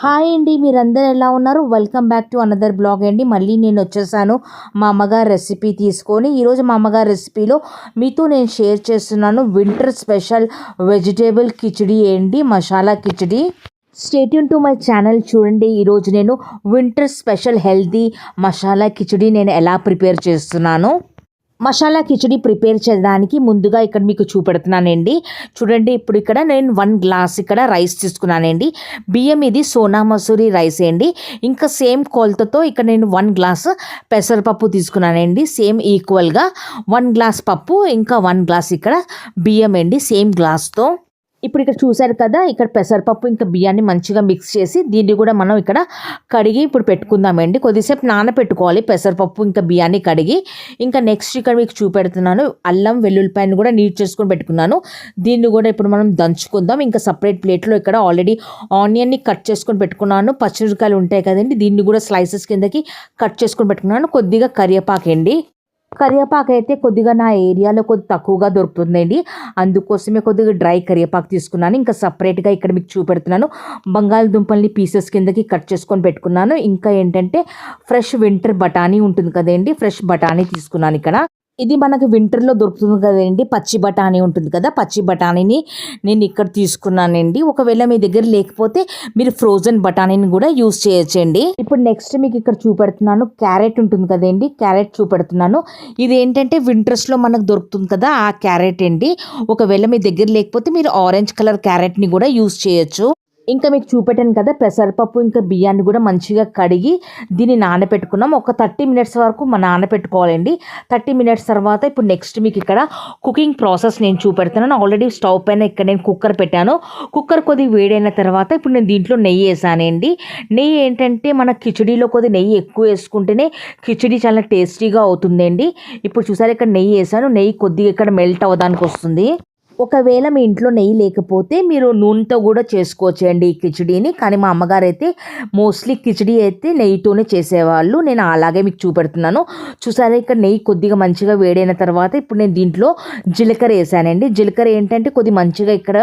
Hi అండి మీరందరూ ఎలా ఉన్నారు? Welcome back to another blog అండి. మళ్ళీ నేను వచ్చేసాను మా అమ్మగారు రెసిపీ తీసుకొని. ఈరోజు మా అమ్మగారి రెసిపీలో మీతో నేను షేర్ చేస్తున్నాను వింటర్ స్పెషల్ వెజిటేబుల్ కిచిడి ఏంటి masala khichdi. Stay tuned to my channel చూడండి ఈరోజు నేను winter special healthy masala khichdi నేను ఎలా ప్రిపేర్ చేస్తున్నాను. మసాలా కిచడీ ప్రిపేర్ చేయడానికి ముందుగా ఇక్కడ మీకు చూపెడుతున్నానండి. చూడండి ఇప్పుడు ఇక్కడ నేను వన్ గ్లాస్ ఇక్కడ రైస్ తీసుకున్నానండి. బియ్యం ఇది సోనా మసూరి రైస్ అండి. ఇంకా సేమ్ కొలతతో ఇక్కడ నేను వన్ గ్లాస్ పెసరపప్పు తీసుకున్నానండి. సేమ్ ఈక్వల్గా వన్ గ్లాస్ పప్పు ఇంకా వన్ గ్లాస్ ఇక్కడ బియ్యం అండి. సేమ్ గ్లాస్తో. ఇప్పుడు ఇక్కడ చూసారు కదా ఇక్కడ పెసరపప్పు ఇంకా బియ్యాన్ని మంచిగా మిక్స్ చేసి దీన్ని కూడా మనం ఇక్కడ కడిగి ఇప్పుడు పెట్టుకుందామండి. కొద్దిసేపు నానబెట్టుకోవాలి పెసరపప్పు ఇంకా బియ్యాన్ని కడిగి. ఇంకా నెక్స్ట్ ఇక్కడ మీకు చూపెడుతున్నాను అల్లం వెల్లుల్లిపాయను కూడా నీట్ చేసుకొని పెట్టుకున్నాను. దీన్ని కూడా ఇప్పుడు మనం దంచుకుందాం. ఇంకా సపరేట్ ప్లేట్లో ఇక్కడ ఆల్రెడీ ఆనియన్ని కట్ చేసుకొని పెట్టుకున్నాను. పచ్చిమిరకాయలు ఉంటాయి కదండి దీన్ని కూడా స్లైసెస్ కిందకి కట్ చేసుకొని పెట్టుకున్నాను. కొద్దిగా కరివేపాకు అండి. కరివేపాకు అయితే కొద్దిగా నా ఏరియాలో కొద్ది తక్కువగా దొరుకుతుందండి. అందుకోసమే కొద్దిగా డ్రై కరివేపాకు తీసుకున్నాను. ఇంకా సపరేట్గా ఇక్కడ మీకు చూపెడుతున్నాను. బంగాళదుంపల్ని పీసెస్ కిందకి కట్ చేసుకొని పెట్టుకున్నాను. ఇంకా ఏంటంటే ఫ్రెష్ వింటర్ బఠానీ ఉంటుంది కదండి ఫ్రెష్ బఠానీ తీసుకున్నాను ఇక్కడ. ఇది మనకు వింటర్లో దొరుకుతుంది కదండి. పచ్చి బఠానీ ఉంటుంది కదా. పచ్చి బఠానీని నేను ఇక్కడ తీసుకున్నానండి. ఒకవేళ మీ దగ్గర లేకపోతే మీరు ఫ్రోజన్ బఠానీని కూడా యూస్ చేయొచ్చండి. ఇప్పుడు నెక్స్ట్ మీకు ఇక్కడ చూపెడుతున్నాను. క్యారెట్ ఉంటుంది కదండి. క్యారెట్ చూపెడుతున్నాను. ఇది ఏంటంటే వింటర్స్లో మనకు దొరుకుతుంది కదా ఆ క్యారెట్ అండి. ఒకవేళ మీ దగ్గర లేకపోతే మీరు ఆరెంజ్ కలర్ క్యారెట్ని కూడా యూస్ చేయొచ్చు. ఇంకా మీకు చూపెట్టాను కదా పెసరపప్పు ఇంకా బియ్యాన్ని కూడా మంచిగా కడిగి దీన్ని నానబెట్టుకున్నాం. ఒక థర్టీ మినిట్స్ వరకు మా నానబెట్టుకోవాలండి థర్టీ మినిట్స్ తర్వాత ఇప్పుడు నెక్స్ట్ మీకు ఇక్కడ కుకింగ్ ప్రాసెస్ నేను చూపెడుతున్నాను. ఆల్రెడీ స్టవ్ పైన ఇక్కడ నేను కుక్కర్ పెట్టాను. కుక్కర్ కొద్దిగా వేడైన తర్వాత ఇప్పుడు నేను దీంట్లో నెయ్యి వేసానండి. నెయ్యి ఏంటంటే మన కిచడీలో కొద్ది నెయ్యి ఎక్కువ వేసుకుంటేనే కిచడీ చాలా టేస్టీగా అవుతుందండి. ఇప్పుడు చూసారు ఇక్కడ నెయ్యి వేసాను. నెయ్యి కొద్దిగా ఇక్కడ మెల్ట్ అవ్వడానికి వస్తుంది. ఒకవేళ మీ ఇంట్లో నెయ్యి లేకపోతే మీరు నూనెతో కూడా చేసుకోవచ్చండి ఈ కిచడీని. కానీ మా అమ్మగారు అయితే మోస్ట్లీ కిచడీ అయితే నెయ్యితోనే చేసేవాళ్ళు. నేను అలాగే మీకు చూపెడుతున్నాను. చూసారా ఇక్కడ నెయ్యి కొద్దిగా మంచిగా వేడైన తర్వాత ఇప్పుడు నేను దీంట్లో జీలకర్ర వేసానండి. జీలకర్ర ఏంటంటే కొద్ది మంచిగా ఇక్కడ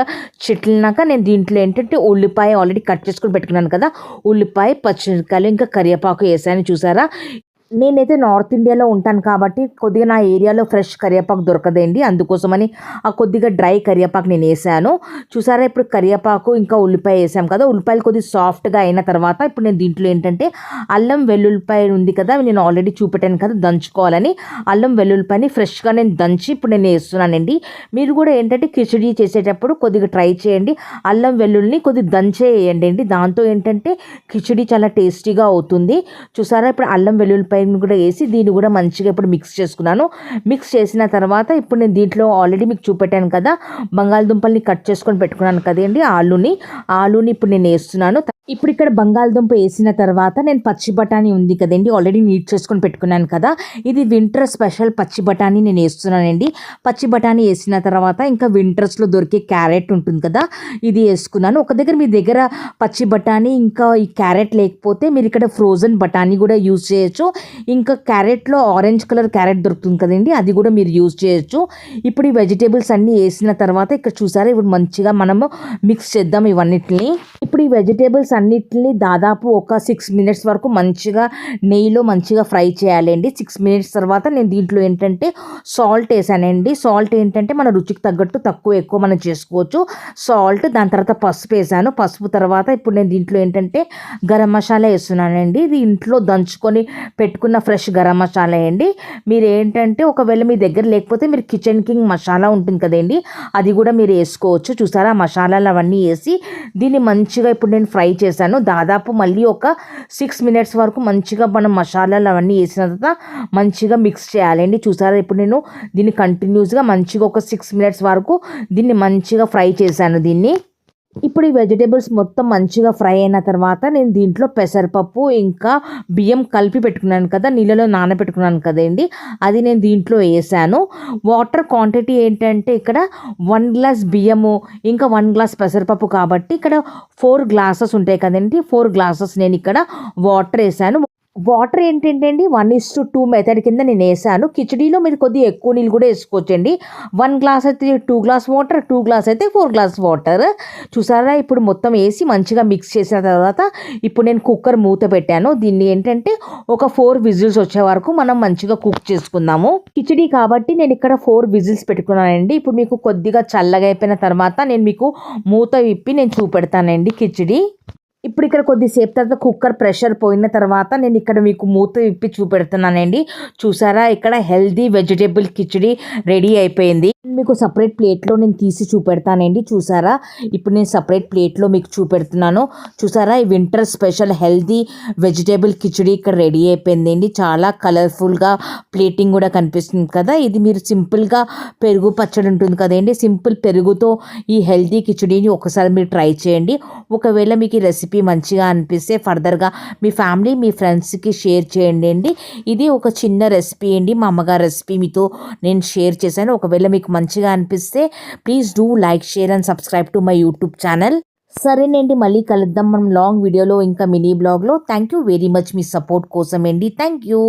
చిట్లినాక నేను దీంట్లో ఏంటంటే ఉల్లిపాయ ఆల్రెడీ కట్ చేసుకొని పెట్టుకున్నాను కదా. ఉల్లిపాయ పచ్చిమిరకాయలు ఇంకా కరివేపాకు వేసాను చూసారా. నేనైతే నార్త్ ఇండియాలో ఉంటాను కాబట్టి కొద్దిగా నా ఏరియాలో ఫ్రెష్ కరివేపాకు దొరకదండి. అందుకోసమని ఆ కొద్దిగా డ్రై కరివేపాకు నేను వేసాను. చూసారా ఇప్పుడు కరివేపాకు ఇంకా ఉల్లిపాయ వేసాం కదా ఉల్లిపాయలు కొద్దిగా సాఫ్ట్గా అయిన తర్వాత ఇప్పుడు నేను దీంట్లో ఏంటంటే అల్లం వెల్లుల్లిపాయ ఉంది కదా నేను ఆల్రెడీ చూపెట్టాను కదా దంచుకోవాలని. అల్లం వెల్లుల్లిపాయని ఫ్రెష్గా నేను దంచి ఇప్పుడు నేను వేస్తున్నానండి. మీరు కూడా ఏంటంటే కిచడీ చేసేటప్పుడు కొద్దిగా ట్రై చేయండి. అల్లం వెల్లుల్లిని కొద్దిగా దంచే వేయండి అండి. దాంతో ఏంటంటే కిచడీ చాలా టేస్టీగా అవుతుంది. చూసారా ఇప్పుడు అల్లం వెల్లుల్లిపాయ కూడా వేసి దీన్ని కూడా మంచిగా ఇప్పుడు మిక్స్ చేసుకున్నాను. మిక్స్ చేసిన తర్వాత ఇప్పుడు నేను దీంట్లో ఆల్రెడీ మీకు చూపెట్టాను కదా బంగాళదుంపల్ని కట్ చేసుకొని పెట్టుకున్నాను కదండి ఆలూని. ఆలుని ఇప్పుడు నేను వేస్తున్నాను. ఇప్పుడు ఇక్కడ బంగాళదుంప వేసిన తర్వాత నేను పచ్చి బఠానీ ఉంది కదండి ఆల్రెడీ నీట్ చేసుకొని పెట్టుకున్నాను కదా. ఇది వింటర్ స్పెషల్ పచ్చి బఠానీ నేను వేస్తున్నానండి. పచ్చి బఠానీ వేసిన తర్వాత ఇంకా వింటర్స్లో దొరికే క్యారెట్ ఉంటుంది కదా ఇది వేసుకున్నాను. ఒక దగ్గర మీ దగ్గర పచ్చి బఠానీ ఇంకా ఈ క్యారెట్ లేకపోతే మీరు ఇక్కడ ఫ్రోజన్ బఠానీ కూడా యూజ్ చేయొచ్చు. ఇంకా క్యారెట్లో ఆరెంజ్ కలర్ క్యారెట్ దొరుకుతుంది కదండి అది కూడా మీరు యూజ్ చేయొచ్చు. ఇప్పుడు ఈ వెజిటేబుల్స్ అన్నీ వేసిన తర్వాత ఇక్కడ చూసారా ఇప్పుడు మంచిగా మనము మిక్స్ చేద్దాం ఇవన్నిటిని. ఇప్పుడు ఈ వెజిటేబుల్స్ అన్నిటిని దాదాపు ఒక సిక్స్ మినిట్స్ వరకు మంచిగా నెయ్యిలో మంచిగా ఫ్రై చేయాలండి. సిక్స్ మినిట్స్ తర్వాత నేను దీంట్లో ఏంటంటే సాల్ట్ వేసానండి. సాల్ట్ ఏంటంటే మన రుచికి తగ్గట్టు తక్కువ ఎక్కువ మనం చేసుకోవచ్చు. సాల్ట్ దాని తర్వాత పసుపు వేసాను. పసుపు తర్వాత ఇప్పుడు నేను దీంట్లో ఏంటంటే గరం మసాలా వేస్తున్నానండి. ఇది ఇంట్లో దంచుకొని పెట్టుకున్న ఫ్రెష్ గరం మసాలా అండి. మీరు ఏంటంటే ఒకవేళ మీ దగ్గర లేకపోతే మీరు కిచెన్ కింగ్ మసాలా ఉంటుంది కదండి అది కూడా మీరు వేసుకోవచ్చు. చూసారా? మసాలాలు అవన్నీ వేసి దీన్ని మంచిగా ఇప్పుడు నేను ఫ్రై చేశాను. దాదాపు మళ్ళీ ఒక సిక్స్ మినిట్స్ వరకు మంచిగా మనం మసాలాలు అవన్నీ వేసిన తర్వాత మంచిగా మిక్స్ చేయాలండి. చూసారా ఇప్పుడు నేను దీన్ని కంటిన్యూస్గా మంచిగా ఒక సిక్స్ మినిట్స్ వరకు దీన్ని మంచిగా ఫ్రై చేశాను దీన్ని. ఇప్పుడు ఈ వెజిటేబుల్స్ మొత్తం మంచిగా ఫ్రై అయిన తర్వాత నేను దీంట్లో పెసరపప్పు ఇంకా బియ్యం కలిపి పెట్టుకున్నాను కదా నీళ్ళలో నానబెట్టుకున్నాను కదండి అది నేను దీంట్లో వేసాను. వాటర్ క్వాంటిటీ ఏంటంటే ఇక్కడ వన్ గ్లాస్ బియ్యము ఇంకా వన్ గ్లాస్ పెసరపప్పు కాబట్టి ఇక్కడ ఫోర్ గ్లాసెస్ ఉంటాయి కదండి ఫోర్ గ్లాసెస్ నేను ఇక్కడ వాటర్ వేసాను. వాటర్ ఏంటంటే అండి one is to two method కింద నేను వేసాను. కిచడీలో మీరు కొద్దిగా ఎక్కువ నీళ్ళు కూడా వేసుకోవచ్చండి. వన్ గ్లాస్ అయితే two glass water two glass అయితే ఫోర్ గ్లాస్ వాటర్ చూసారా? ఇప్పుడు మొత్తం వేసి మంచిగా మిక్స్ చేసిన తర్వాత ఇప్పుడు నేను కుక్కర్ మూత పెట్టాను. దీన్ని ఏంటంటే ఒక ఫోర్ విజిల్స్ వచ్చే వరకు మనం మంచిగా కుక్ చేసుకుందాము. కిచడీ కాబట్టి నేను ఇక్కడ ఫోర్ విజిల్స్ పెట్టుకున్నానండి. ఇప్పుడు మీకు కొద్దిగా చల్లగా అయిపోయిన తర్వాత నేను మీకు మూత విప్పి నేను చూపెడతానండి కిచడీ. ఇప్పుడు ఇక్కడ కొద్దిసేపు తర్వాత కుక్కర్ ప్రెషర్ పోయిన తర్వాత నేను ఇక్కడ మీకు మూత విప్పి చూపెడుతున్నానండి. చూసారా? ఇక్కడ హెల్దీ వెజిటేబుల్ కిచడీ రెడీ అయిపోయింది. మీకు సపరేట్ ప్లేట్లో నేను తీసి చూపెడతానండి. చూసారా? ఇప్పుడు నేను సపరేట్ ప్లేట్లో మీకు చూపెడుతున్నాను. చూసారా? ఈ winter special healthy vegetable khichdi ఇక్కడ రెడీ అయిపోయిందండి. చాలా కలర్ఫుల్గా ప్లేటింగ్ కూడా కనిపిస్తుంది కదా? ఇది మీరు సింపుల్గా పెరుగు పచ్చడి ఉంటుంది కదండి. సింపుల్ పెరుగుతో ఈ హెల్దీ కిచడీని ఒకసారి మీరు ట్రై చేయండి. ఒకవేళ మీకు ఈ రెసిపీ మంచిగా అనిపిస్తే ఫర్దర్గా మీ ఫ్యామిలీ మీ ఫ్రెండ్స్కి షేర్ చేయండి అండి. ఇది ఒక చిన్న రెసిపీ అండి. మా అమ్మగారి రెసిపీ మీతో నేను షేర్ చేశాను. ఒకవేళ మీకు మంచిగా అనిపిస్తే please do like share and subscribe to my YouTube channel. సరేనండి మళ్ళీ కలుద్దాం మనం లాంగ్ వీడియోలో ఇంకా మినీ బ్లాగ్లో. థ్యాంక్ యూ వెరీ మచ్ మీ సపోర్ట్ కోసం అండి థ్యాంక్ యూ